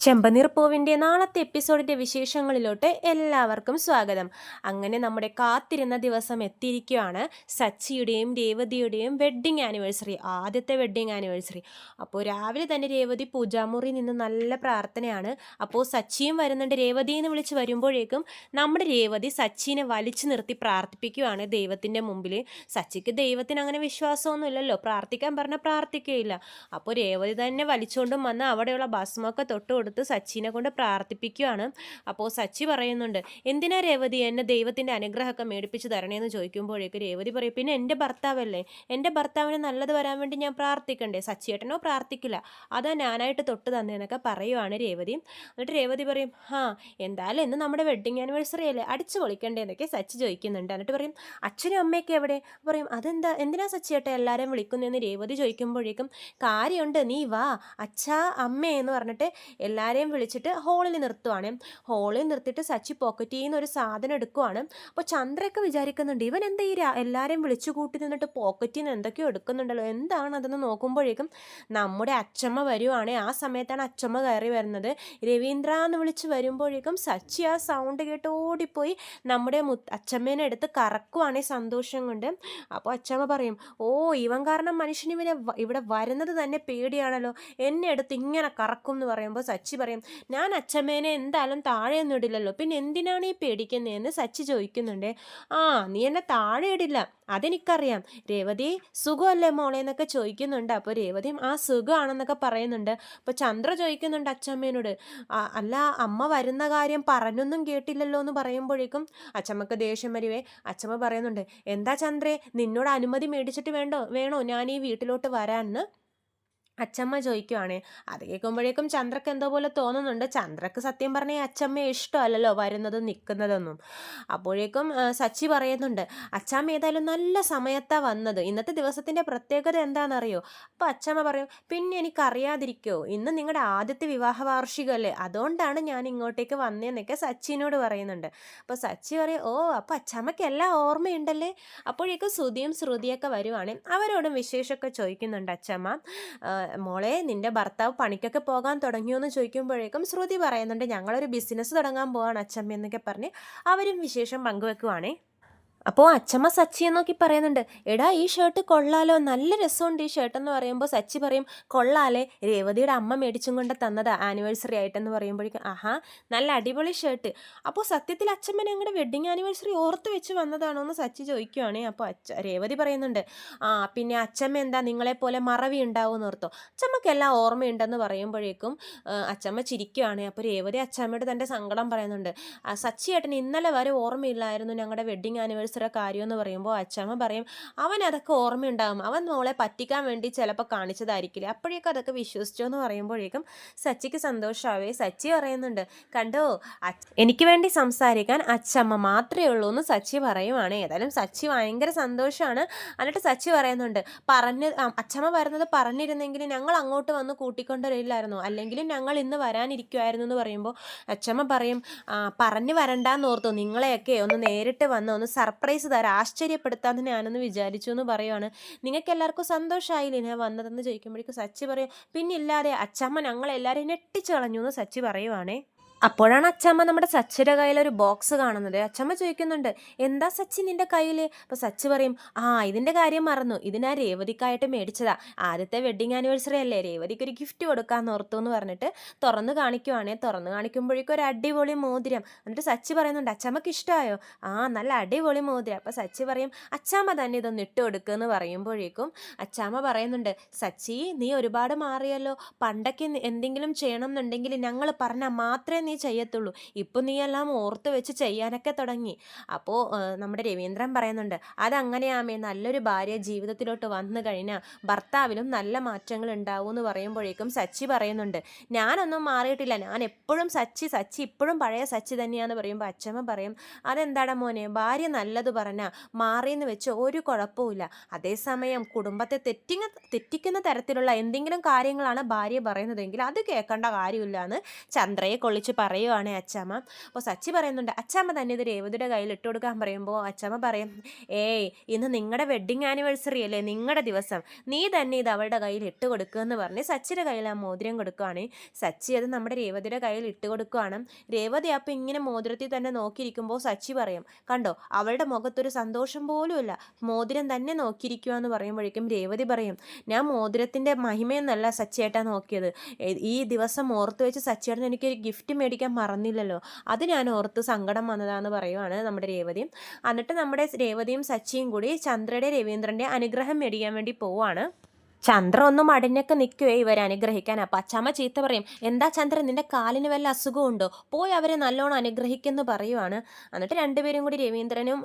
ചെമ്പനീർ പൂവിന്റെ നാളത്തെ എപ്പിസോഡിന്റെ വിശേഷങ്ങളിലോട്ട് എല്ലാവർക്കും സ്വാഗതം. അങ്ങനെ നമ്മുടെ കാത്തിരുന്ന ദിവസം എത്തിയിരിക്കുകയാണ്. സച്ചിയുടെയും രേവതിയുടെയും വെഡ്ഡിങ് ആനിവേഴ്സറി ആദ്യത്തെ വെഡ്ഡിങ് ആനിവേഴ്സറി അപ്പോൾ രാവിലെ തന്നെ രേവതി പൂജാമുറി നിന്ന് നല്ല പ്രാർത്ഥനയാണ്. അപ്പോൾ സച്ചിയും വരുന്നുണ്ട്. രേവതി എന്ന് വിളിച്ച് വരുമ്പോഴേക്കും നമ്മുടെ രേവതി സച്ചിനെ വലിച്ചു നിർത്തി പ്രാർത്ഥിപ്പിക്കുകയാണ് ദൈവത്തിന്റെ മുമ്പിൽ. സച്ചിക്ക് ദൈവത്തിന് അങ്ങനെ വിശ്വാസമൊന്നുമില്ലല്ലോ. പ്രാർത്ഥിക്കാൻ പറഞ്ഞാൽ പ്രാർത്ഥിക്കുകയില്ല. അപ്പോൾ രേവതി തന്നെ വലിച്ചുകൊണ്ടും വന്ന് അവിടെയുള്ള ഭസ്മൊക്കെ തൊട്ട് കൊടുത്ത് സച്ചിനെ കൊണ്ട് പ്രാർത്ഥിപ്പിക്കുകയാണ് അപ്പോൾ സച്ചി പറയുന്നുണ്ട് എന്തിനാ രേവതി എന്നെ ദൈവത്തിന്റെ അനുഗ്രഹമൊക്കെ മേടിപ്പിച്ച് തരണേന്ന് ചോദിക്കുമ്പോഴേക്ക് രേവതി പറയും പിന്നെ എന്റെ ഭർത്താവല്ലേ? എന്റെ ഭർത്താവിന് നല്ലത് വരാൻ വേണ്ടി ഞാൻ പ്രാർത്ഥിക്കണ്ടേ? സച്ചിയേട്ടനോ പ്രാർത്ഥിക്കില്ല. അതാ ഞാനായിട്ട് തൊട്ട് തന്നേന്നൊക്കെ പറയുവാണ് രേവതി. എന്നിട്ട് രേവതി പറയും ആ എന്തായാലും ഇന്ന് നമ്മുടെ വെഡ്ഡിങ് ആനിവേഴ്സറി അല്ലേ? അടിച്ചു പൊളിക്കണ്ടേ എന്നൊക്കെ സച്ചി ചോദിക്കുന്നുണ്ട്. എന്നിട്ട് പറയും അച്ഛനും അമ്മയൊക്കെ എവിടെ? പറയും അതെന്താ? എന്തിനാ സച്ചിയേട്ടൻ എല്ലാവരും വിളിക്കുന്നതെന്ന് രേവതി ചോദിക്കുമ്പോഴേക്കും കാര്യമുണ്ട് നീ വാ. അച്ഛാ അമ്മേ എന്ന് പറഞ്ഞിട്ട് എല്ലാവരെയും വിളിച്ചിട്ട് ഹോളിൽ നിർത്തുവാണ്. ഹോളിൽ നിർത്തിയിട്ട് സച്ചി പോക്കറ്റിൽ നിന്ന് ഒരു സാധനം എടുക്കുവാണ്. അപ്പോൾ ചന്ദ്രയൊക്കെ വിചാരിക്കുന്നുണ്ട് ഇവൻ എന്താ ഈ എല്ലാവരെയും വിളിച്ചു കൂട്ടി നിന്നിട്ട് പോക്കറ്റിൽ നിന്ന് എന്തൊക്കെയോ എടുക്കുന്നുണ്ടല്ലോ എന്താണ് അതെന്ന് നോക്കുമ്പോഴേക്കും നമ്മുടെ അച്ചമ്മ വരുവാണ്. ആ സമയത്താണ് അച്ചമ്മ കയറി വരുന്നത്. രവീന്ദ്ര എന്ന് വിളിച്ച് വരുമ്പോഴേക്കും സച്ചി ആ സൗണ്ട് കേട്ട് ഓടിപ്പോയി നമ്മുടെ മു അച്ചമ്മേനെ എടുത്ത് കറക്കുവാണേ സന്തോഷം കൊണ്ട്. അപ്പോൾ അച്ചമ്മ പറയും ഓ ഇവൻ കാരണം മനുഷ്യന് ഇവനെ ഇവിടെ വരുന്നത് തന്നെ പേടിയാണല്ലോ. എന്നെ എടുത്ത് ഇങ്ങനെ കറക്കും എന്ന് പറയുമ്പോൾ സച്ചി പറയും ഞാൻ അച്ഛമ്മേനെ എന്തായാലും താഴെ ഒന്നും ഇടില്ലല്ലോ പിന്നെ എന്തിനാണ് ഈ പേടിക്കുന്നതെന്ന് സച്ചി ചോദിക്കുന്നുണ്ട്. ആ നീ എന്നെ താഴെ ഇടില്ല അതെനിക്കറിയാം. രേവതി സുഖമല്ലേ മോളെ? എന്നൊക്കെ ചോദിക്കുന്നുണ്ട്. അപ്പോൾ രേവതിയും ആ സുഖമാണെന്നൊക്കെ പറയുന്നുണ്ട്. അപ്പോൾ ചന്ദ്ര ചോദിക്കുന്നുണ്ട് അച്ഛമ്മേനോട് അല്ല അമ്മ വരുന്ന കാര്യം പറഞ്ഞൊന്നും കേട്ടില്ലല്ലോ എന്ന് പറയുമ്പോഴേക്കും അച്ഛമ്മക്ക് ദേഷ്യം വരുവേ. അച്ഛമ്മ പറയുന്നുണ്ട് എന്താ ചന്ദ്രേ നിന്നോട് അനുമതി മേടിച്ചിട്ട് വേണ്ടോ വേണോ ഞാൻ ഈ വീട്ടിലോട്ട് വരാമെന്ന് അച്ചമ്മ ചോദിക്കുവാണേ. അത് കേൾക്കുമ്പോഴേക്കും ചന്ദ്രക്ക് എന്തോ പോലെ തോന്നുന്നുണ്ട്. ചന്ദ്രക്ക് സത്യം പറഞ്ഞാൽ അച്ചമ്മ അച്ചമ്മയെ ഇഷ്ടമല്ലല്ലോ വരുന്നതും നിൽക്കുന്നതൊന്നും. അപ്പോഴേക്കും സച്ചി പറയുന്നുണ്ട് അച്ചമ്മ ഏതായാലും നല്ല സമയത്താണ് വന്നത്. ഇന്നത്തെ ദിവസത്തിന്റെ പ്രത്യേകത എന്താണെന്നറിയോ? അപ്പോൾ അച്ചമ്മ പറയും പിന്നെ എനിക്കറിയാതിരിക്കോ. ഇന്ന് നിങ്ങളുടെ ആദ്യത്തെ വിവാഹ വാർഷികമല്ലേ അതുകൊണ്ടാണ് ഞാൻ ഇങ്ങോട്ടേക്ക് വന്നതെന്നൊക്കെ സച്ചിനോട് പറയുന്നുണ്ട്. അപ്പോൾ സച്ചി പറയും ഓ അപ്പോൾ അച്ചമ്മയ്ക്ക് എല്ലാം ഓർമ്മയുണ്ടല്ലേ? അപ്പോഴേക്കും ശ്രുതിയും ശ്രുതിയൊക്കെ വരുവാണേ. അവരോടും വിശേഷമൊക്കെ ചോദിക്കുന്നുണ്ട് അച്ചമ്മ. മോളെ നിന്റെ ഭർത്താവ് പണിക്കൊക്കെ പോകാൻ തുടങ്ങിയോ എന്ന് ചോദിക്കുമ്പോഴേക്കും ശ്രുതി പറയുന്നുണ്ട് ഞങ്ങളൊരു ബിസിനസ് തുടങ്ങാൻ പോവാണ് അച്ഛമ്മ എന്നൊക്കെ പറഞ്ഞ് അവരും വിശേഷം പങ്കുവെക്കുവാണേ. അപ്പോൾ അച്ഛമ്മ സച്ചി നോക്കി പറയുന്നുണ്ട് എടാ ഈ ഷർട്ട് കൊള്ളാലോ. നല്ല രസമുണ്ട് ഈ ഷർട്ട് എന്ന് പറയുമ്പോൾ സച്ചി പറയും കൊള്ളാലേ. രേവതിയുടെ അമ്മ മേടിച്ചും കൊണ്ട് തന്നതാ ആനിവേഴ്സറി ആയിട്ടെന്ന് പറയുമ്പോഴേക്കും. ആഹാ നല്ല അടിപൊളി ഷർട്ട് അപ്പോൾ സത്യത്തിൽ അച്ഛമ്മ ഞങ്ങളുടെ വെഡ്ഡിങ് ആനിവേഴ്സറി ഓർത്ത് വെച്ച് വന്നതാണോ എന്ന് സച്ചി ചോദിക്കുവാണേ. അപ്പോൾ അച്ഛ രേവതി പറയുന്നുണ്ട് ആ പിന്നെ അച്ഛമ്മ എന്താ നിങ്ങളെപ്പോലെ മറവി ഉണ്ടാവുമെന്ന് ഓർത്തോ. അച്ഛമ്മക്കെല്ലാം ഓർമ്മയുണ്ടെന്ന് പറയുമ്പോഴേക്കും അച്ഛമ്മ ചിരിക്കുവാണേ. അപ്പോൾ രേവതി അച്ഛമ്മയോട് തന്റെ സങ്കടം പറയുന്നുണ്ട് സച്ചി ഏട്ടന് ഇന്നലെ വരെ ഓർമ്മയില്ലായിരുന്നു ഞങ്ങളുടെ വെഡ്ഡിങ് ആനിവേഴ്സറി കാര്യം എന്ന് പറയുമ്പോൾ അച്ഛമ്മ പറയും അവൻ അതൊക്കെ ഓർമ്മയുണ്ടാകും അവൻ മോളെ പറ്റിക്കാൻ വേണ്ടി ചിലപ്പോൾ കാണിച്ചതായിരിക്കില്ല? അപ്പോഴേക്കും അതൊക്കെ വിശ്വസിച്ചോ എന്ന് പറയുമ്പോഴേക്കും സച്ചിക്ക് സന്തോഷമാവേ സച്ചി പറയുന്നുണ്ട് കണ്ടോ എനിക്ക് വേണ്ടി സംസാരിക്കാൻ അച്ഛമ്മ മാത്രമേ ഉള്ളൂ എന്ന് സച്ചി പറയുവാണ്. ഏതായാലും സച്ചി ഭയങ്കര സന്തോഷമാണ്. എന്നിട്ട് സച്ചി പറയുന്നുണ്ട് പറഞ്ഞ് അച്ഛമ്മ വരുന്നത് പറഞ്ഞിരുന്നെങ്കിൽ ഞങ്ങൾ അങ്ങോട്ട് വന്ന് കൂട്ടിക്കൊണ്ടുവരില്ലായിരുന്നു? അല്ലെങ്കിലും ഞങ്ങൾ ഇന്ന് വരാനിരിക്കുമായിരുന്നു എന്ന് പറയുമ്പോൾ അച്ഛമ്മ പറയും "ആ, പറഞ്ഞു വരണ്ടാന്ന് ഓർത്തു. നിങ്ങളെയൊക്കെ ഒന്ന് നേരിട്ട് വന്ന് ഒന്ന് സർപ്രൈസ് തരാം ആശ്ചര്യപ്പെടുത്താമെന്ന് ഞാനൊന്ന് വിചാരിച്ചു എന്ന് പറയുവാണ്. നിങ്ങൾക്ക് എല്ലാവർക്കും സന്തോഷമായില്ലേ ഞാൻ വന്നതെന്ന് ചോദിക്കുമ്പോഴേക്കും സച്ചി പറയും പിന്നില്ലാതെ അച്ഛമ്മ ഞങ്ങളെല്ലാവരെയും ഞെട്ടിച്ചു കളഞ്ഞു എന്ന് സച്ചി പറയുവാണേ. അപ്പോഴാണ് അച്ചമ്മ നമ്മുടെ സച്ചിയുടെ കയ്യിൽ ഒരു ബോക്സ് കാണുന്നത്. അച്ചമ്മ ചോദിക്കുന്നുണ്ട് എന്താ സച്ചി നിന്റെ കയ്യിൽ അപ്പോൾ സച്ചി പറയും ആ ഇതിന്റെ കാര്യം മറന്നു. ഇതിനാ രേവതിക്കായിട്ട് മേടിച്ചതാ. ആദ്യത്തെ വെഡ്ഡിങ് ആനിവേഴ്സറി അല്ലേ? രേവതിക്ക് ഒരു ഗിഫ്റ്റ് കൊടുക്കാൻ ഓർത്തു എന്ന് പറഞ്ഞിട്ട് തുറന്നു കാണിക്കുവാണേ. തുറന്ന് കാണിക്കുമ്പോഴേക്കും ഒരു അടിപൊളി മോതിരം. എന്നിട്ട് സച്ചി പറയുന്നുണ്ട് അച്ചമ്മക്ക് ഇഷ്ടമായോ? ആ നല്ല അടിപൊളി മോതിരം. അപ്പോൾ സച്ചി പറയും അച്ചാമ്മ തന്നെ ഇതൊന്ന് ഇട്ട് കൊടുക്കുമെന്ന് പറയുമ്പോഴേക്കും അച്ചാമ്മ പറയുന്നുണ്ട് സച്ചി നീ ഒരുപാട് മാറിയല്ലോ. പണ്ടൊക്കെ എന്തെങ്കിലും ചെയ്യണം എന്നുണ്ടെങ്കിൽ ഞങ്ങൾ പറഞ്ഞാൽ മാത്രമേ നീ ചെയ്യത്തുള്ളൂ. ഇപ്പം നീ എല്ലാം ഓർത്ത് വെച്ച് ചെയ്യാനൊക്കെ തുടങ്ങി. അപ്പോൾ നമ്മുടെ രവീന്ദ്രൻ പറയുന്നുണ്ട് അതങ്ങനെയാമേ നല്ലൊരു ഭാര്യ ജീവിതത്തിലോട്ട് വന്നു കഴിഞ്ഞാൽ ഭർത്താവിലും നല്ല മാറ്റങ്ങൾ ഉണ്ടാവും എന്ന് പറയുമ്പോഴേക്കും സച്ചി പറയുന്നുണ്ട് ഞാനൊന്നും മാറിയിട്ടില്ല. ഞാൻ എപ്പോഴും സച്ചി സച്ചി ഇപ്പോഴും പഴയ സച്ചി തന്നെയാന്ന് പറയുമ്പോൾ അച്ഛമ്മ പറയും അതെന്താടാ മോനെ ഭാര്യ നല്ലത് പറഞ്ഞാൽ മാറിയെന്ന് വെച്ച് ഒരു കുഴപ്പമില്ല അതേസമയം കുടുംബത്തെ തെറ്റിങ്ങ തെറ്റിക്കുന്ന തരത്തിലുള്ള എന്തെങ്കിലും കാര്യങ്ങളാണ് ഭാര്യ പറയുന്നതെങ്കിൽ അത് കേൾക്കേണ്ട കാര്യമില്ല എന്ന് ചന്ദ്രയെ കൊള്ളിച്ച് പറയുവാണേ അച്ചാമ്മ. അപ്പോൾ സച്ചി പറയുന്നുണ്ട് അച്ചാമ്മ തന്നെ ഇത് രേവതിയുടെ കയ്യിൽ ഇട്ട് കൊടുക്കാൻ പറയുമ്പോൾ അച്ചാമ്മ പറയും ഏയ് ഇന്ന് നിങ്ങളുടെ വെഡ്ഡിങ് ആനിവേഴ്സറി അല്ലേ നിങ്ങളുടെ ദിവസം. നീ തന്നെ ഇത് അവളുടെ കയ്യിൽ ഇട്ട് കൊടുക്കുമെന്ന് പറഞ്ഞ് സച്ചിയുടെ കയ്യിൽ ആ മോതിരം കൊടുക്കുവാണ്. സച്ചി അത് നമ്മുടെ രേവതിയുടെ കയ്യിൽ ഇട്ട് കൊടുക്കുവാണ്. രേവതി അപ്പം ഇങ്ങനെ മോതിരത്തിൽ തന്നെ നോക്കിയിരിക്കുമ്പോൾ സച്ചി പറയും കണ്ടോ അവളുടെ മുഖത്തൊരു സന്തോഷം പോലുമില്ല. മോതിരം തന്നെ നോക്കിയിരിക്കുക എന്ന് പറയുമ്പോഴേക്കും രേവതി പറയും ഞാൻ മോതിരത്തിന്റെ മഹിമയെന്നല്ല സച്ചിയേട്ടാ നോക്കിയത്. ഈ ദിവസം ഓർത്ത് വെച്ച് സച്ചിയേട്ടൻ എനിക്കൊരു ഗിഫ്റ്റ് മേടിക്കാൻ മറന്നില്ലല്ലോ. അത് ഞാൻ ഓർത്ത് സങ്കടം വന്നതാന്ന് പറയുവാണ് നമ്മുടെ രേവതി എന്നിട്ട് നമ്മുടെ രേവതിയും സച്ചിയും കൂടി ചന്ദ്രയുടെ രവീന്ദ്രന്റെ അനുഗ്രഹം മേടിക്കാൻ വേണ്ടി പോവാണ്. ചന്ദ്ര ഒന്നും അടിഞ്ഞൊക്കെ നിൽക്കുവേ ഇവരെ അനുഗ്രഹിക്കാൻ. അപ്പം അച്ചമ്മ ചീത്ത പറയും എന്താ ചന്ദ്ര നിന്റെ കാലിന് വല്ല അസുഖമുണ്ടോ പോയി അവരെ നല്ലോണം അനുഗ്രഹിക്കുന്നു പറയുവാണ്. എന്നിട്ട് രണ്ടുപേരും കൂടി രവീന്ദ്രനും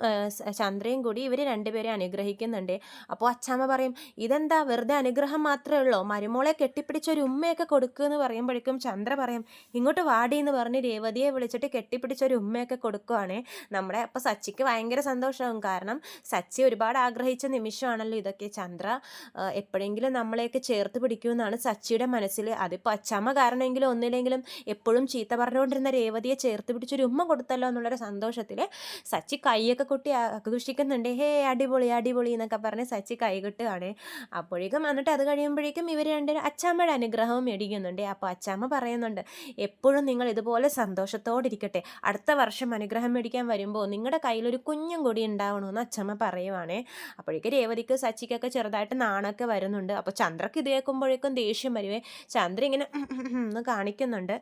ചന്ദ്രയും കൂടി ഇവർ രണ്ടുപേരെ അനുഗ്രഹിക്കുന്നുണ്ട്. അപ്പോൾ അച്ചാമ്മ പറയും ഇതെന്താ വെറുതെ അനുഗ്രഹം മാത്രമേ ഉള്ളൂ? മരുമോളെ കെട്ടിപ്പിടിച്ച ഒരു ഉമ്മയൊക്കെ കൊടുക്കുമെന്ന് പറയുമ്പോഴേക്കും ചന്ദ്ര പറയും ഇങ്ങോട്ട് വാടി എന്ന് പറഞ്ഞ് രേവതിയെ വിളിച്ചിട്ട് കെട്ടിപ്പിടിച്ച ഒരു ഉമ്മയൊക്കെ കൊടുക്കുവാണ്. നമ്മുടെ അപ്പോൾ സച്ചിക്ക് ഭയങ്കര സന്തോഷമാകും കാരണം സച്ചി ഒരുപാട് ആഗ്രഹിച്ച നിമിഷമാണല്ലോ ഇതൊക്കെ ചന്ദ്ര. ആ, എപ്പോഴെങ്കിലും നമ്മളെയൊക്കെ ചേർത്ത് പിടിക്കുമെന്നാണ് സച്ചിയുടെ മനസ്സിൽ അതിപ്പോൾ അച്ചമ്മ കാരണമെങ്കിലും ഒന്നില്ലെങ്കിലും എപ്പോഴും ചീത്ത പറഞ്ഞുകൊണ്ടിരുന്ന രേവതിയെ ചേർത്ത് പിടിച്ചൊരു ഉമ്മ കൊടുത്തല്ലോ എന്നുള്ളൊരു സന്തോഷത്തിൽ സച്ചി കൈയൊക്കെ കൊട്ടി ആഘോഷിക്കുന്നുണ്ട് ഹേ അടിപൊളി അടിപൊളി എന്നൊക്കെ പറഞ്ഞ് സച്ചി കൈ കിട്ടുകയാണ് അപ്പോഴേക്കും എന്നിട്ട് അത് കഴിയുമ്പോഴേക്കും ഇവർ രണ്ടുപേരും അച്ചാമ്മയുടെ അനുഗ്രഹവും മേടിക്കുന്നുണ്ട്. അപ്പോൾ അച്ചാമ്മ പറയുന്നുണ്ട് എപ്പോഴും നിങ്ങൾ ഇതുപോലെ സന്തോഷത്തോടെ ഇരിക്കട്ടെ അടുത്ത വർഷം അനുഗ്രഹം മേടിക്കാൻ വരുമ്പോൾ നിങ്ങളുടെ കയ്യിലൊരു കുഞ്ഞും കൂടി ഉണ്ടാവണമെന്ന് അച്ചമ്മ പറയുവാണേ. അപ്പോഴേക്കും രേവതിക്ക് സച്ചിക്കൊക്കെ ചെറുതായിട്ട് നാണൊക്കെ വരുന്നുണ്ട്. അപ്പോൾ ചന്ദ്രക്ക് ഇത് കേൾക്കുമ്പോഴേക്കും ദേഷ്യം വരുവേ ചന്ദ്ര ഇങ്ങനെ എന്ന് കാണിക്കുന്നുണ്ട്.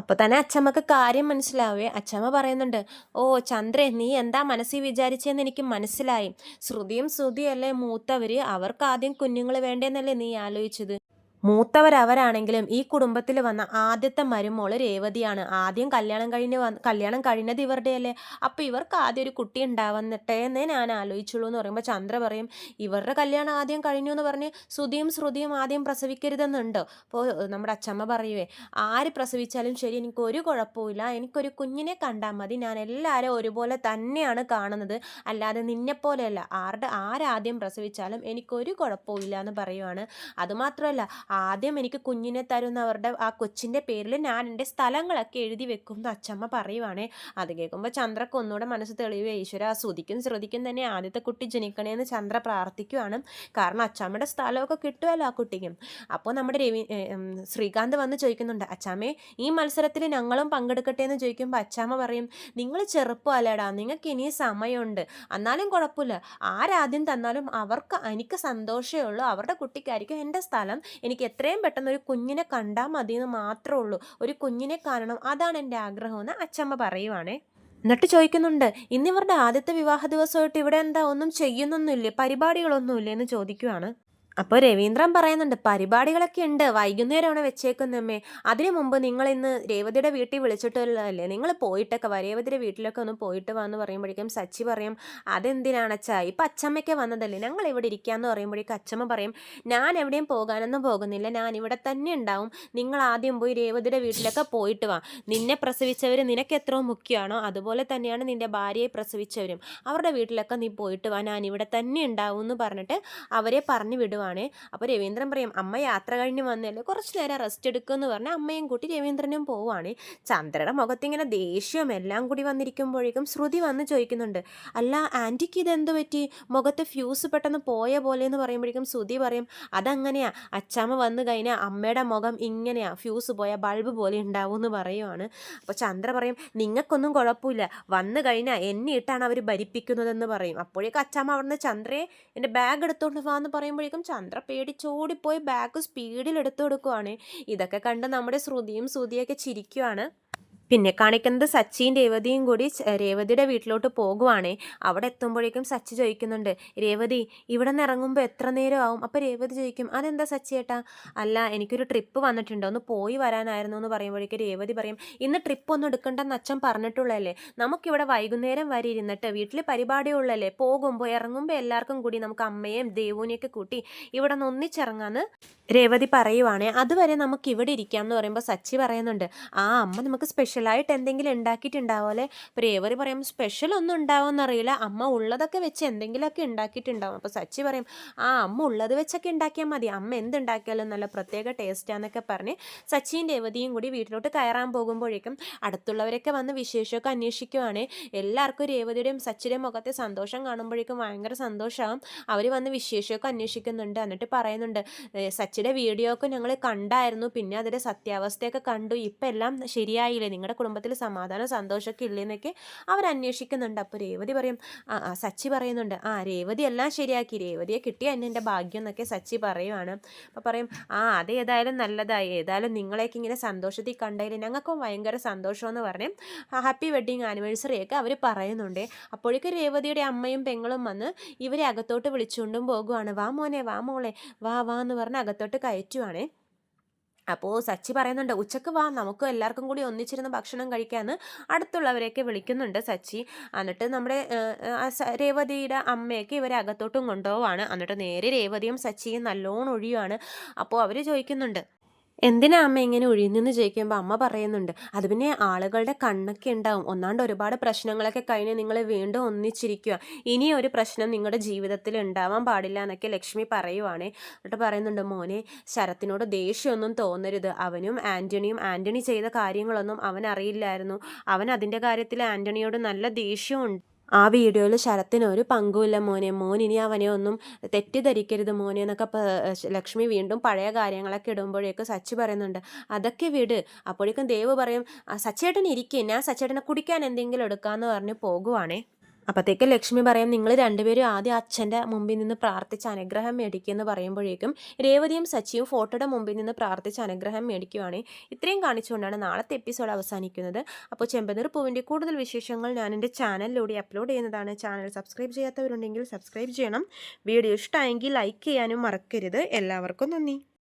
അപ്പോൾ തന്നെ അച്ഛമ്മക്ക് കാര്യം മനസ്സിലാവേ. അച്ഛമ്മ പറയുന്നുണ്ട് ഓ ചന്ദ്രേ നീ എന്താ മനസ്സിൽ വിചാരിച്ചതെന്ന് എനിക്ക് മനസ്സിലായി. ശ്രുതിയും ശ്രുതിയല്ലേ മൂത്തവര്? അവർക്ക് ആദ്യം കുഞ്ഞുങ്ങൾ വേണ്ടേന്നല്ലേ നീ ആലോചിച്ചത്? മൂത്തവരവരാണെങ്കിലും ഈ കുടുംബത്തിൽ വന്ന ആദ്യത്തെ മരുമോൾ രേവതിയാണ്. ആദ്യം കല്യാണം കഴിഞ്ഞ് വന്ന് കല്യാണം കഴിഞ്ഞത് ഇവരുടെയല്ലേ? അപ്പോൾ ഇവർക്ക് ആദ്യം ഒരു കുട്ടി ഉണ്ടാവുന്നിട്ടേ എന്നേ ഞാൻ ആലോചിച്ചുള്ളൂ എന്ന് പറയുമ്പോൾ ചന്ദ്ര പറയും ഇവരുടെ കല്യാണം ആദ്യം കഴിഞ്ഞു എന്ന് പറഞ്ഞ് ശ്രുതിയും ശ്രുതിയും ആദ്യം പ്രസവിക്കരുതെന്നുണ്ടോ. അപ്പോൾ നമ്മുടെ അച്ചമ്മ പറയുവേ ആര് പ്രസവിച്ചാലും ശരി എനിക്ക് ഒരു കുഴപ്പമില്ല എനിക്കൊരു കുഞ്ഞിനെ കണ്ടാൽ മതി. ഞാൻ എല്ലാവരും ഒരുപോലെ തന്നെയാണ് കാണുന്നത്. അല്ലാതെ നിന്നെപ്പോലെയല്ല. ആരുടെ ആരാദ്യം പ്രസവിച്ചാലും എനിക്കൊരു കുഴപ്പമില്ല എന്ന് പറയുവാണ്. അതുമാത്രമല്ല ആദ്യം എനിക്ക് കുഞ്ഞിനെ തരുന്നവരുടെ ആ കൊച്ചിന്റെ പേരിൽ ഞാൻ എന്റെ സ്ഥലങ്ങളൊക്കെ എഴുതി വെക്കും എന്ന് അച്ചമ്മ പറയുവാണേ. അത് കേൾക്കുമ്പോൾ ചന്ദ്രക്ക് ഒന്നുകൂടെ മനസ്സ് തെളിയുക ഈശ്വര ശ്രുതിക്കും ശ്രുതിക്കും തന്നെ ആദ്യത്തെ കുട്ടി ജനിക്കണേന്ന് ചന്ദ്ര പ്രാർത്ഥിക്കുവാണ്. കാരണം അച്ചാമ്മയുടെ സ്ഥലമൊക്കെ കിട്ടുമല്ലോ ആ കുട്ടിക്കും. അപ്പോൾ നമ്മുടെ രവി ശ്രീകാന്ത് വന്ന് ചോദിക്കുന്നുണ്ട് അച്ചാമ്മേ ഈ മത്സരത്തിൽ ഞങ്ങളും പങ്കെടുക്കട്ടെ എന്ന് ചോദിക്കുമ്പോൾ അച്ചാമ്മ പറയും നിങ്ങൾ ചെറുപ്പമല്ലേടാ നിങ്ങൾക്ക് ഇനിയും സമയമുണ്ട്. എന്നാലും കുഴപ്പമില്ല. ആരാദ്യം തന്നാലും അവർക്ക് എനിക്ക് സന്തോഷമേ ഉള്ളൂ. അവരുടെ കുട്ടിക്കായിരിക്കും എന്റെ സ്ഥലം. എനിക്ക് എത്രയും പെട്ടെന്ന് ഒരു കുഞ്ഞിനെ കണ്ടാൽ മതി എന്ന് മാത്രമേ ഉള്ളൂ. ഒരു കുഞ്ഞിനെ കാണണം. അതാണ് എന്റെ ആഗ്രഹം എന്ന് അച്ചമ്മ പറയുവാണേ. എന്നിട്ട് ചോദിക്കുന്നുണ്ട് ഇന്നിവരുടെ ആദ്യത്തെ വിവാഹ ദിവസമായിട്ട് ഇവിടെ എന്താ? ഒന്നും ചെയ്യുന്നൊന്നുമില്ലേ? പരിപാടികളൊന്നുമില്ലേ? എന്ന് ചോദിക്കുവാണ്. അപ്പോൾ രവീന്ദ്രൻ പറയുന്നുണ്ട് പരിപാടികളൊക്കെ ഉണ്ട് വൈകുന്നേരമാണ് വെച്ചേക്കുന്നമ്മേ അതിനു മുമ്പ് നിങ്ങൾ ഇന്ന് രേവതിയുടെ വീട്ടിൽ വിളിച്ചിട്ടല്ലേ നിങ്ങൾ പോയിട്ടൊക്കെ വാ രേവതിയുടെ വീട്ടിലൊക്കെ ഒന്ന് പോയിട്ട് വാ എന്ന് പറയുമ്പോഴേക്കും സച്ചി പറയും അതെന്തിനാണ് അച്ഛാ? ഇപ്പം അച്ചമ്മയ്ക്ക് വന്നതല്ലേ? ഞങ്ങൾ ഇവിടെ ഇരിക്കാന്ന് പറയുമ്പോഴേക്കും അച്ചമ്മ പറയും ഞാൻ എവിടെയും പോകാനൊന്നും പോകുന്നില്ല. ഞാൻ ഇവിടെ തന്നെ ഉണ്ടാവും. നിങ്ങൾ ആദ്യം പോയി രേവതിയുടെ വീട്ടിലൊക്കെ പോയിട്ട് വാ. നിന്നെ പ്രസവിച്ചവർ നിനക്ക് എത്രയോ മുഖ്യമാണോ അതുപോലെ തന്നെയാണ് നിന്റെ ഭാര്യയെ പ്രസവിച്ചവരും. അവരുടെ വീട്ടിലൊക്കെ നീ പോയിട്ട് വാ. ഞാൻ ഇവിടെ തന്നെ ഉണ്ടാവും എന്ന് പറഞ്ഞിട്ട് അവരെ പറഞ്ഞു വിടുവാണേ. അപ്പോൾ രവീന്ദ്രൻ പറയും അമ്മ യാത്ര കഴിഞ്ഞ് വന്നല്ലേ കുറച്ച് നേരം റെസ്റ്റ് എടുക്കുമെന്ന് പറഞ്ഞ് അമ്മയും കൂട്ടി രവീന്ദ്രനും പോവാണ് ചന്ദ്രയുടെ മുഖത്തിങ്ങനെ ദേഷ്യവും എല്ലാം കൂടി വന്നിരിക്കുമ്പോഴേക്കും ശ്രുതി വന്ന് ചോദിക്കുന്നുണ്ട് അല്ല ആന്റിക്ക് ഇതെന്ത് പറ്റി? മുഖത്ത് ഫ്യൂസ് പെട്ടെന്ന് പോയ പോലെ എന്ന് പറയുമ്പോഴേക്കും ശ്രുതി പറയും അതങ്ങനെയാ അച്ചാമ്മ വന്നു കഴിഞ്ഞാൽ അമ്മയുടെ മുഖം ഇങ്ങനെയാ ഫ്യൂസ് പോയ ബൾബ് പോലെ ഉണ്ടാവും എന്ന് പറയുവാണ്. അപ്പോൾ ചന്ദ്ര പറയും നിങ്ങൾക്കൊന്നും കുഴപ്പമില്ല വന്നു കഴിഞ്ഞാൽ എന്നെ ഇട്ടാണ് അവർ ഭരിപ്പിക്കുന്നതെന്ന് പറയും. അപ്പോഴേക്കും അച്ചാമ്മ അവിടുന്ന് ചന്ദ്രയെ എന്റെ ബാഗ് എടുത്തുകൊണ്ട് വാ എന്ന് പറയുമ്പോഴേക്കും ചന്ദ്ര പേടിച്ചോടിപ്പോയി ബാഗ് സ്പീഡിൽ എടുത്തു കൊടുക്കുവാണ്. ഇതൊക്കെ കണ്ട് നമ്മുടെ ശ്രുതിയും ശ്രുതിയൊക്കെ ചിരിക്കുവാണ്. പിന്നെ കാണിക്കുന്നത് സച്ചിയും രേവതിയും കൂടി രേവതിയുടെ വീട്ടിലോട്ട് പോകുവാണേ. അവിടെ എത്തുമ്പോഴേക്കും സച്ചി ചോദിക്കുന്നുണ്ട് രേവതി ഇവിടെ നിന്ന് ഇറങ്ങുമ്പോൾ എത്ര നേരം ആവും? അപ്പോൾ രേവതി ചോദിക്കും അതെന്താ സച്ചി ഏട്ടാ? അല്ല എനിക്കൊരു ട്രിപ്പ് വന്നിട്ടുണ്ട് ഒന്ന് പോയി വരാനായിരുന്നു എന്ന് പറയുമ്പോഴേക്കും രേവതി പറയും ഇന്ന് ട്രിപ്പ് ഒന്നും എടുക്കണ്ടെന്ന് അച്ഛൻ പറഞ്ഞിട്ടുള്ളതല്ലേ? നമുക്കിവിടെ വൈകുന്നേരം വരെ ഇരുന്നിട്ട് വീട്ടിൽ പരിപാടിയുള്ളല്ലേ പോകുമ്പോൾ ഇറങ്ങുമ്പോൾ എല്ലാവർക്കും കൂടി നമുക്ക് അമ്മയെയും ദേവൂനെയൊക്കെ കൂട്ടി ഇവിടെ നിന്ന് ഒന്നിച്ചിറങ്ങാന്ന് രേവതി പറയുവാണേ. അതുവരെ നമുക്ക് ഇവിടെ ഇരിക്കാം എന്ന് പറയുമ്പോൾ സച്ചി പറയുന്നുണ്ട് ആ അമ്മ നമുക്ക് സ്പെഷ്യൽ സ്പെഷ്യലായിട്ട് എന്തെങ്കിലും ഉണ്ടാക്കിയിട്ടുണ്ടാവും? അല്ലേ? രേവതി പറയും സ്പെഷ്യൽ ഒന്നും ഉണ്ടാവുമെന്നറിയില്ല അമ്മ ഉള്ളതൊക്കെ വെച്ച് എന്തെങ്കിലുമൊക്കെ ഉണ്ടാക്കിയിട്ടുണ്ടാവും. അപ്പോൾ സച്ചി പറയും ആ അമ്മ ഉള്ളത് വെച്ചൊക്കെ ഉണ്ടാക്കിയാൽ മതി. അമ്മ എന്തുണ്ടാക്കിയാലും നല്ല പ്രത്യേക ടേസ്റ്റാന്നൊക്കെ പറഞ്ഞ് സച്ചിയും രേവതിയും കൂടി വീട്ടിലോട്ട് കയറാൻ പോകുമ്പോഴേക്കും അടുത്തുള്ളവരൊക്കെ വന്ന് വിശേഷമൊക്കെ അന്വേഷിക്കുവാണ്. എല്ലാവർക്കും രേവതിയുടെയും സച്ചിയുടെയും മുഖത്തെ സന്തോഷം കാണുമ്പോഴേക്കും ഭയങ്കര സന്തോഷമാകും അവർ വന്ന് വിശേഷമൊക്കെ അന്വേഷിക്കുന്നുണ്ട്. എന്നിട്ട് പറയുന്നുണ്ട് "ഏ, സച്ചിയുടെ വീഡിയോ ഒക്കെ ഞങ്ങൾ കണ്ടായിരുന്നു. പിന്നെ അതിന്റെ സത്യാവസ്ഥയൊക്കെ കണ്ടു. ഇപ്പം എല്ലാം ശരിയായില്ലേ നിങ്ങളുടെ കുടുംബത്തിൽ സമാധാനം സന്തോഷമൊക്കെ ഇല്ലെന്നൊക്കെ അവർ അന്വേഷിക്കുന്നുണ്ട്. അപ്പോൾ രേവതി പറയും സച്ചി പറയുന്നുണ്ട്. ആ രേവതി എല്ലാം ശരിയാക്കി. രേവതിയെ കിട്ടിയ എന്നെ എന്റെ ഭാഗ്യം എന്നൊക്കെ സച്ചി പറയുവാണ്. അപ്പോൾ പറയും ആ അത് ഏതായാലും നല്ലതായി. ഏതായാലും നിങ്ങളെയൊക്കെ ഇങ്ങനെ സന്തോഷത്തിൽ കണ്ടതിൽ ഞങ്ങൾക്കും ഭയങ്കര സന്തോഷമെന്ന് പറഞ്ഞ് ഹാപ്പി വെഡിങ് ആനിവേഴ്സറിയൊക്കെ അവർ പറയുന്നുണ്ട്. അപ്പോഴേക്കും രേവതിയുടെ അമ്മയും പെങ്ങളും വന്ന് ഇവരെ അകത്തോട്ട് വിളിച്ചുകൊണ്ടും പോകുവാണ്. വാ മോനെ വാ മോളെ. വാ വാ എന്ന് പറഞ്ഞ് അകത്തോട്ട് കയറ്റുവാണേ. അപ്പോൾ സച്ചി പറയുന്നുണ്ട് ഉച്ചയ്ക്ക് വാ നമുക്ക് എല്ലാവർക്കും കൂടി ഒന്നിച്ചിരുന്ന് ഭക്ഷണം കഴിക്കാമെന്ന് അടുത്തുള്ളവരെയൊക്കെ വിളിക്കുന്നുണ്ട് സച്ചി. എന്നിട്ട് നമ്മുടെ രേവതിയുടെ അമ്മയൊക്കെ ഇവരെ അകത്തോട്ടും കൊണ്ടുപോവാണ്. എന്നിട്ട് നേരെ രേവതിയും സച്ചിയും നല്ലോണം ഒഴിയുവാണ്. അപ്പോൾ അവർ ചോദിക്കുന്നുണ്ട് എന്തിനാ അമ്മ ഇങ്ങനെ ഒഴിഞ്ഞെന്ന് ചോദിക്കുമ്പോൾ അമ്മ പറയുന്നുണ്ട്. അത് പിന്നെ ആളുകളുടെ കണ്ണൊക്കെ ഉണ്ടാവും. ഒന്നാണ്ട് ഒരുപാട് പ്രശ്നങ്ങളൊക്കെ കഴിഞ്ഞ് നിങ്ങൾ വീണ്ടും ഒന്നിച്ചിരിക്കുക. ഇനി ഒരു പ്രശ്നം നിങ്ങളുടെ ജീവിതത്തിൽ ഉണ്ടാവാൻ പാടില്ല എന്നൊക്കെ ലക്ഷ്മി പറയുവാണേ. എന്നിട്ട് പറയുന്നുണ്ട് മോനെ ശരത്തിനോട് ദേഷ്യമൊന്നും തോന്നരുത്. അവനും ആന്റണിയും ആന്റണി ചെയ്ത കാര്യങ്ങളൊന്നും അവൻ അറിയില്ലായിരുന്നു അവൻ അതിന്റെ കാര്യത്തിൽ ആന്റണിയോട് നല്ല ദേഷ്യമുണ്ട് ആ വീഡിയോയിൽ ശരത്തിന് ഒരു പങ്കുമില്ല മോനെ. മോൻ ഇനി അവനെ ഒന്നും തെറ്റിദ്ധരിക്കരുത് മോനെ എന്നൊക്കെ ലക്ഷ്മി വീണ്ടും പഴയ കാര്യങ്ങളൊക്കെ ഇടുമ്പോഴേക്ക് സച്ചി പറയുന്നുണ്ട്. അതൊക്കെ വിട്. അപ്പോഴേക്കും ദേവ് പറയും "ആ, സച്ചേട്ടൻ ഇരിക്കുക ഞാൻ സച്ചേട്ടനെ കുടിക്കാൻ എന്തെങ്കിലും എടുക്കാമെന്ന് പറഞ്ഞ് പോകുവാണേ. അപ്പോഴത്തേക്ക് ലക്ഷ്മി പറയും നിങ്ങൾ രണ്ടുപേരും ആദ്യം അച്ഛന്റെ മുമ്പിൽ നിന്ന് പ്രാർത്ഥിച്ച് അനുഗ്രഹം മേടിക്കുക എന്ന് പറയുമ്പോഴേക്കും രേവതിയും സച്ചിയും ഫോട്ടോയുടെ മുമ്പിൽ നിന്ന് പ്രാർത്ഥിച്ച് അനുഗ്രഹം മേടിക്കുവാണ്. ഇത്രയും കാണിച്ചുകൊണ്ടാണ് നാളത്തെ എപ്പിസോഡ് അവസാനിക്കുന്നത്. അപ്പോൾ ചെമ്പനീർ പൂവിന്റെ കൂടുതൽ വിശേഷങ്ങൾ ഞാൻ എന്റെ ചാനലിലൂടെ അപ്ലോഡ് ചെയ്യുന്നതാണ്. ചാനൽ സബ്സ്ക്രൈബ് ചെയ്യാത്തവരുണ്ടെങ്കിൽ സബ്സ്ക്രൈബ് ചെയ്യണം. വീഡിയോ ഇഷ്ടമായെങ്കിൽ ലൈക്ക് ചെയ്യാനും മറക്കരുത്. എല്ലാവർക്കും നന്ദി.